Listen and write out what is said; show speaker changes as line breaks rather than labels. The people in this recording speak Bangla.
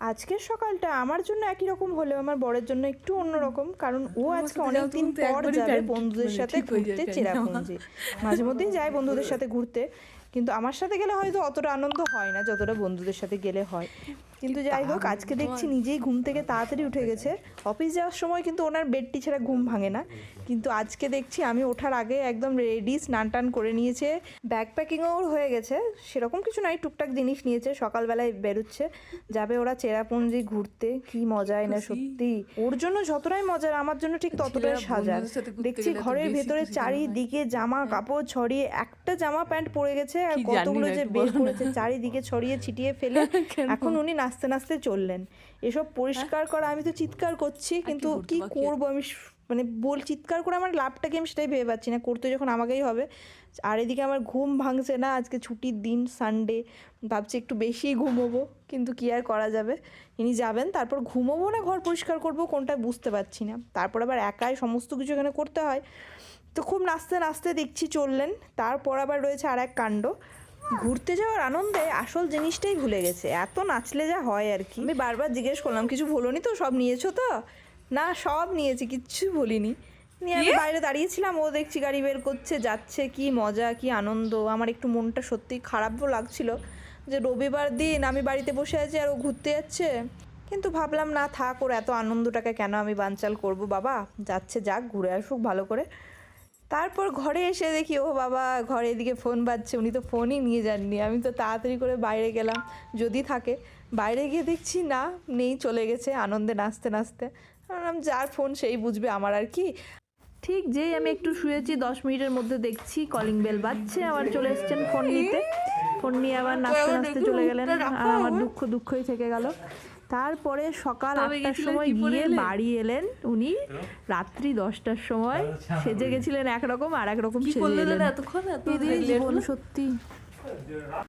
আজকের সকালটা আমার জন্য একই রকম হলেও আমার বরের জন্য একটু অন্যরকম কারণ ও আজকে
অনেকদিন
অনেক দিন পর যাবে বন্ধুদের
মানে
সাথে ঘুরতে চেরাপুঞ্জি। মাঝে মধ্যেই যায় বন্ধুদের সাথে ঘুরতে কিন্তু আমার সাথে গেলে হয়তো অতটা আনন্দ হয় না যতটা বন্ধুদের সাথে গেলে হয়। কিন্তু যাই হোক আজকে দেখছি নিজেই ঘুম থেকে তাড়াতাড়ি উঠে গেছে। অফিস যাওয়ার সময় কিন্তু ওনার বেডটি ছাড়া ঘুম ভাঙে না। কিন্তু আজকে দেখছি আমি ওঠার আগে একদম রেডি স্নান টান করে নিয়েছে। ব্যাগ প্যাকিংও হয়ে গেছে। সেরকম কিছু নাই টুকটাক জিনিস নিয়েছে সকালবেলায় বেরোচ্ছে। যাবে ওরা চেরাপুঞ্জি ঘুরতে কি মজাই না সত্যি। ওর জন্য যতটাই মজার আমার জন্য ঠিক ততটাই
ঘুরতে
দেখছি ঘরের ভেতরে
হয়।
চারিদিকে জামা কাপড় ছড়িয়ে একটা জামা প্যান্ট পরে গেছে। আর কতগুলো যে বের করেছে চারিদিকে ছড়িয়ে ছিটিয়ে ফেলে। এখন উনি নাচতে নাচতে চললেন। এসব পরিষ্কার করা আমি তো চিৎকার করছি কিন্তু কি? করব আমি মানে বল চিৎকার করে আমার লাভটা কি আমি সেটাই ভেবে পাচ্ছি না করতে যখন আমাকেই হবে। আর এদিকে আমার ঘুম ভাঙছে না আজকে ছুটির দিন সানডে ভাবছি একটু বেশি ঘুমোবো কিন্তু কি আর করা যাবে? ইনি যাবেন তারপর ঘুমোবো না ঘর পরিষ্কার করব কোনটা বুঝতে পারছি না। তারপর আবার একাই সমস্ত কিছু এখানে করতে হয়। তো খুব নাচতে নাচতে দেখছি চললেন তারপর আবার রয়েছে আর এক কাণ্ড। ঘুরতে যাওয়ার আনন্দে আসল জিনিসটাই ভুলে গেছে। এত নাচলে যা হয় আর কি। আমি বারবার জিজ্ঞেস করলাম কিছু বলোনি তো? সব নিয়েছো তো? না সব নিয়েছি কিচ্ছু ভুলিনি। নিয়ে আমি বাইরে দাঁড়িয়েছিলাম ও দেখছি গাড়ি বের করছে যাচ্ছে কি মজা কি আনন্দ। আমার একটু মনটা সত্যি খারাপও লাগছিল যে রবিবার দিন আমি বাড়িতে বসে আছি আর ও ঘুরতে যাচ্ছে। কিন্তু ভাবলাম না থাক ওর এত আনন্দটাকে কেন আমি বানচাল করব বাবা? যাচ্ছে যাক ঘুরে আসুক ভালো করে। তারপর ঘরে এসে দেখি ও বাবা ঘরে এদিকে ফোন বাজছে উনি তো ফোনই নিয়ে যাননি। আমি তো তাড়াতাড়ি করে বাইরে গেলাম যদি থাকে। বাইরে গিয়ে দেখছি না নেই চলে গেছে আনন্দে নাচতে নাচতে। ভাবলাম যার ফোন সেই বুঝবে আমার আর কি? ঠিক যেই আমি একটু শুয়েছি দশ মিনিটের মধ্যে দেখছি কলিং বেল বাজছে আবার চলে এসছেন ফোন নিতে। ফোন নিয়ে আবার নাচতে নাচতে চলে গেলেন। আর আমার দুঃখ দুঃখই থেকে গেল। তারপরে সকাল আটটার সময় গিয়ে বাড়ি এলেন উনি। রাত্রি দশটার সময় সেজে গেছিলেন একরকম আর একরকম সেজে এলেন? সত্যি।